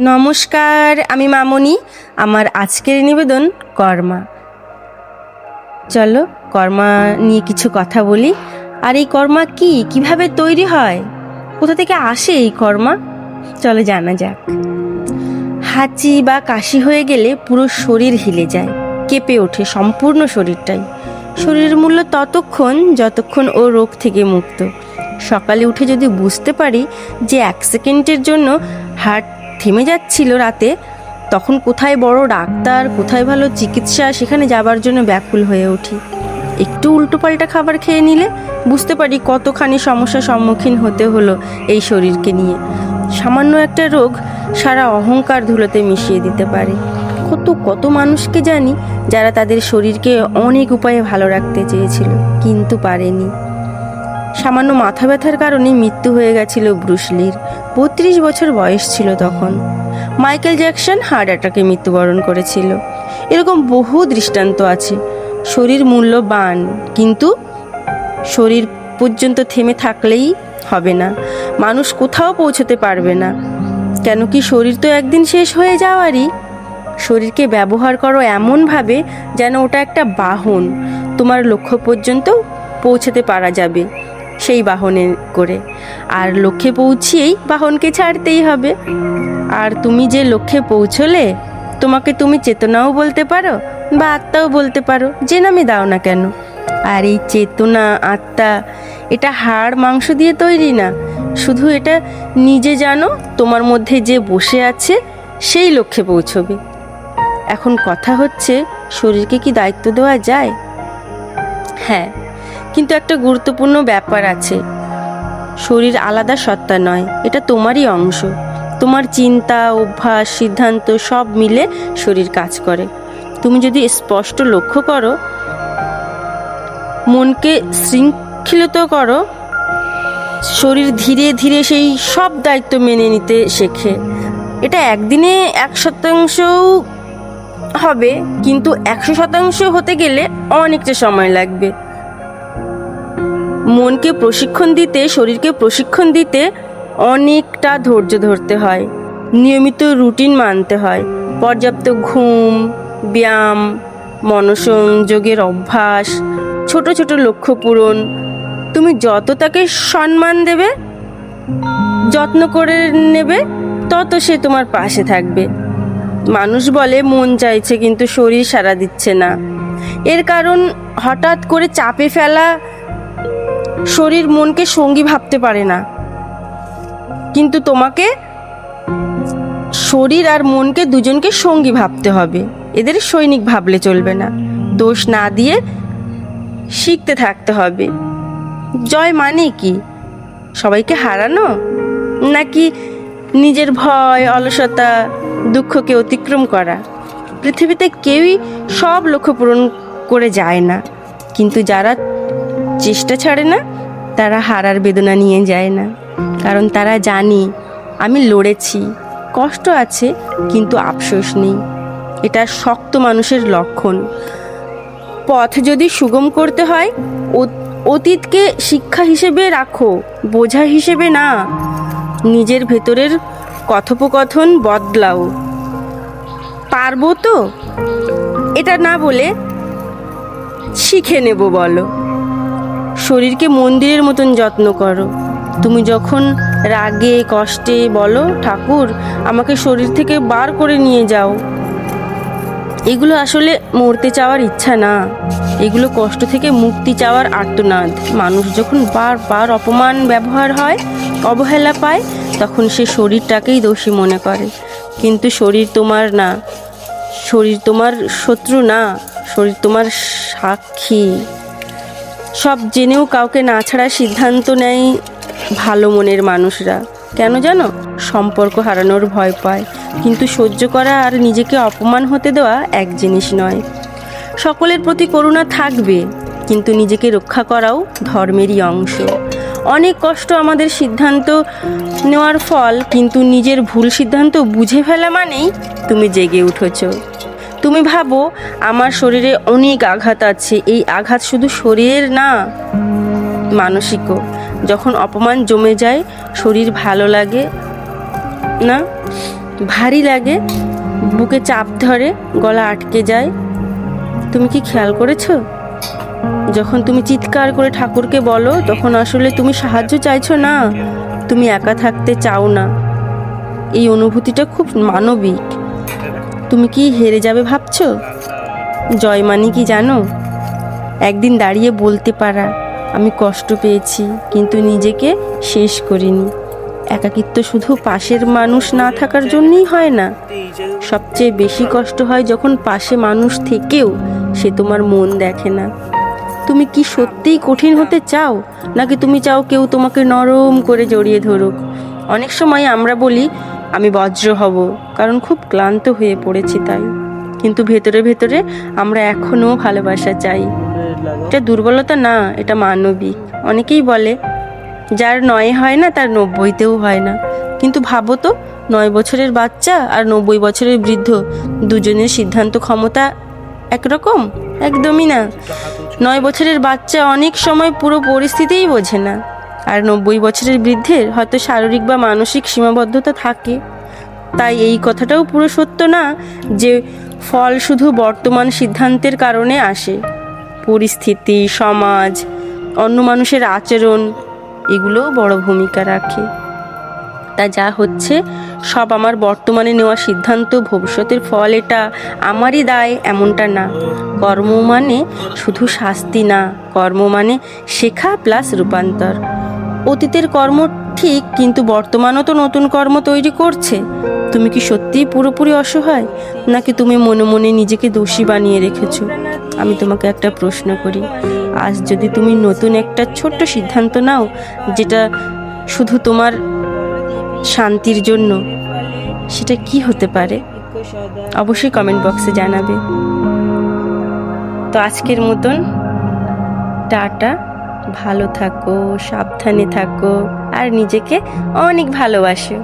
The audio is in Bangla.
নমস্কার, আমি মামনি। আমার আজকের নিবেদন কর্মা। চলো, কর্মা নিয়ে কিছু কথা বলি। আর এই কর্মা কি? কীভাবে তৈরি হয়? কোথা থেকে আসে এই কর্মা? চলো জানা যাক। হাঁচি বা কাশি হয়ে গেলে পুরো শরীর হিলে যায়, কেঁপে ওঠে সম্পূর্ণ শরীরটাই। শরীরের মূল্য ততক্ষণ, যতক্ষণ ও রোগ থেকে মুক্ত। সকালে উঠে যদি বুঝতে পারি যে এক সেকেন্ডের জন্য হার্ট থেমে যাচ্ছিল রাতে। তখন কোথায় বড় ডাক্তার, কোথায় ভালো চিকিৎসা, সেখানে যাবার জন্য ব্যাকুল হয়ে উঠি। একটু উল্টোপাল্টা খাবার খেয়ে নিলে বুঝতে পারি কতখানি সমস্যার সম্মুখীন হতে হলো এই শরীরকে নিয়ে। সামান্য একটা রোগ সারা অহংকার ধুলোতে মিশিয়ে দিতে পারে। কত কত মানুষকে জানি যারা তাদের শরীরকে অনেক উপায়ে ভালো রাখতে চেয়েছিল, কিন্তু পারেনি। সামান্য মাথা ব্যথার কারণে মৃত্যু হয়ে গেছিল ব্রুসলির বত্রিশ বছর বয়স ছিল তখন। মাইকেল জ্যাকসন হার্ট অ্যাটাকে মৃত্যুবরণ করেছিল। এরকম বহু দৃষ্টান্ত আছে। শরীর মূল্যবান কিন্তু শরীর পর্যন্ত থেমে থাকলেই হবে না। মানুষ কোথাও পৌঁছতে পারবে না। কেন কি শরীর তো একদিন শেষ হয়ে যাওয়ারই। শরীরকে ব্যবহার করো এমনভাবে যেন ওটা একটা বাহন। তোমার লক্ষ্য পর্যন্ত পৌঁছাতে পারা যাবে। সেই বাহনে করে। আর লক্ষ্যে পৌঁছিয়েই বাহনকে ছাড়তেই হবে। আর তুমি যে লক্ষ্যে পৌঁছলে, তোমাকে তুমি চেতনাও বলতে পারো বা আত্মাও বলতে পারো, যে নামে দাও না কেন? আর এই চেতনা, আত্মা, এটা হাড় মাংস দিয়ে তৈরি না। শুধু এটা নিজে জানো, তোমার মধ্যে যে বসে আছে, সেই লক্ষ্যে পৌঁছবে। এখন কথা হচ্ছে, শরীরকে কি দায়িত্ব দেওয়া যায়? হ্যাঁ কিন্তু একটা গুরুত্বপূর্ণ ব্যাপার আছে। শরীর আলাদা সত্তা নয়, এটা তোমারই অংশ। তোমার চিন্তা, অভ্যাস, সিদ্ধান্ত সব মিলে শরীর কাজ করে। তুমি যদি স্পষ্ট লক্ষ্য করো, মনকে শৃঙ্খলিত করো, শরীর ধীরে ধীরে সেই সব দায়িত্ব মেনে নিতে শেখে। এটা একদিনে এক শতাংশও হবে, কিন্তু একশো শতাংশ হতে গেলে অনেকটা সময় লাগবে। মনকে প্রশিক্ষণ দিতে, শরীরকে প্রশিক্ষণ দিতে অনেকটা ধৈর্য ধরতে হয়। নিয়মিত রুটিন মানতে হয়। পর্যাপ্ত ঘুম, ব্যায়াম, মনসংযোগের অভ্যাস, ছোট ছোট লক্ষ্য পূরণ। তুমি যত তাকে সম্মান দেবে, যত্ন করে নেবে, তত সে তোমার পাশে থাকবে। মানুষ বলে, মন চাইছে কিন্তু শরীর সারা দিচ্ছে না। এর কারণ হঠাৎ করে চাপে ফেলা শরীর মনকে সঙ্গী ভাবতে পারে না। কিন্তু তোমাকে শরীর আর মনকে দুজনকে সঙ্গী ভাবতে হবে। এদের সৈনিক ভাবলে চলবে না। দোষ না দিয়ে শিখতে থাকতে হবে। জয় মানে কি? সবাইকে হারানো? নাকি নিজের ভয়, অলসতা, দুঃখকে অতিক্রম করা? পৃথিবীতে কেউই সব লক্ষ্য পূরণ করে যায় না। কিন্তু যারা চেষ্টা ছাড়ে না, তারা হারার বেদনা নিয়ে যায় না। কারণ তারা জানি, আমি লড়েছি, কষ্ট আছে, কিন্তু আফসোস নেই। এটা শক্ত মানুষের লক্ষণ। পথ যদি সুগম করতে হয় অতীতকে শিক্ষা হিসেবে রাখো, বোঝা হিসেবে না। নিজের ভেতরের কথোপকথন বদলাও। পারব তো? এটা না বলে শিখে নেব বলো। শরীরকে মন্দিরের মতন যত্ন করো। তুমি যখন রাগে, কষ্টে বলো, ঠাকুর, আমাকে শরীর থেকে বার করে নিয়ে যাও। এগুলো আসলে মরতে চাওয়ার ইচ্ছা না। এগুলো কষ্ট থেকে মুক্তি চাওয়ার আর্তনাদ। মানুষ যখন বারবার অপমান ব্যবহার হয়, অবহেলা পায়, তখন সে শরীরটাকেই দোষী মনে করে। কিন্তু শরীর তোমার না। শরীর তোমার শত্রু না। শরীর তোমার সাক্ষী। সব জেনেও কাউকে না ছাড়া সিদ্ধান্ত নেয় ভালো মনের মানুষরা। কেন জানো? সম্পর্ক হারানোর ভয় পায়। কিন্তু সহ্য করা আর নিজেকে অপমান হতে দেওয়া এক জিনিস নয়। সকলের প্রতি করুণা থাকবে, কিন্তু নিজেকে রক্ষা করাও ধর্মেরই অংশ। অনেক কষ্ট আমাদের সিদ্ধান্ত নেওয়ার ফল, কিন্তু নিজের ভুল সিদ্ধান্ত বুঝে ফেলা মানেই তুমি জেগে উঠেছো। তুমি ভাবো, আমার শরীরে অনেক আঘাত আছে। এই আঘাত শুধু শরীরের না, মানসিকও। যখন অপমান জমে যায়, শরীর ভালো লাগে না, ভারী লাগে, বুকে চাপ ধরে, গলা আটকে যায়। তুমি কি খেয়াল করেছ? যখন তুমি চিৎকার করে ঠাকুরকে বলো, তখন আসলে তুমি সাহায্য চাইছো না, তুমি একা থাকতে চাও না। এই অনুভূতিটা খুব মানবিক। তুমি কি হেরে যাবে ভাবছ? জয় মানে কি জানো? একদিন দাঁড়িয়ে বলতে পারা, আমি কষ্ট পেয়েছি, কিন্তু নিজেকে শেষ করিনি। একাকিত্ব শুধু পাশের মানুষ না থাকার জন্যই হয় না। সবচেয়ে বেশি কষ্ট হয় যখন পাশে মানুষ থেকেও সে তোমার মন দেখে না। তুমি কি সত্যিই কঠিন হতে চাও? নাকি তুমি চাও কেউ তোমাকে নরম করে জড়িয়ে ধরুক? অনেক সময় আমরা বলি, আমি বজ্র হব। কারণ খুব ক্লান্ত হয়ে পড়েছি তাই। কিন্তু ভেতরে ভেতরে আমরা এখনও ভালোবাসা চাই। এটা দুর্বলতা না, এটা মানবিক। অনেকেই বলে, যার নয় হয় না, তার নব্বইতেও হয় না। কিন্তু ভাবো তো, নয় বছরের বাচ্চা আর নব্বই বছরের বৃদ্ধ, দুজনের সিদ্ধান্ত ক্ষমতা একরকম? একদমই না। নয় বছরের বাচ্চা অনেক সময় পুরো পরিস্থিতিই বোঝে না। আর নব্বই বছরের বৃদ্ধের হয়তো শারীরিক বা মানসিক সীমাবদ্ধতা থাকে। তাই এই কথাটাও পুরো সত্য না যে ফল শুধু বর্তমান সিদ্ধান্তের কারণে আসে। পরিস্থিতি, সমাজ, অন্য মানুষের আচরণ এগুলোও বড় ভূমিকা রাখে। তা যা হচ্ছে, সব আমার বর্তমানে নেওয়া সিদ্ধান্ত, ভবিষ্যতের ফল এটা আমারই দায় এমনটা না। কর্ম মানে শুধু শাস্তি না, কর্ম মানে শেখা প্লাস রূপান্তর। অতীতের কর্ম ঠিক, কিন্তু বর্তমানও তো নতুন কর্ম তৈরি করছে। তুমি কি সত্যিই পুরোপুরি অসহায়? নাকি তুমি মনে মনে নিজেকে দোষী বানিয়ে রেখেছো? আমি তোমাকে একটা প্রশ্ন করি। আজ যদি তুমি নতুন একটা ছোট্ট সিদ্ধান্ত নাও, যেটা শুধু তোমার শান্তির জন্য, সেটা কি হতে পারে? অবশ্যই কমেন্ট বক্সে জানাবে। তো আজকের মতন, টাটা। ভালো থাকো সাবধানে থাকো আর নিজেকে অনেক ভালোবাসো।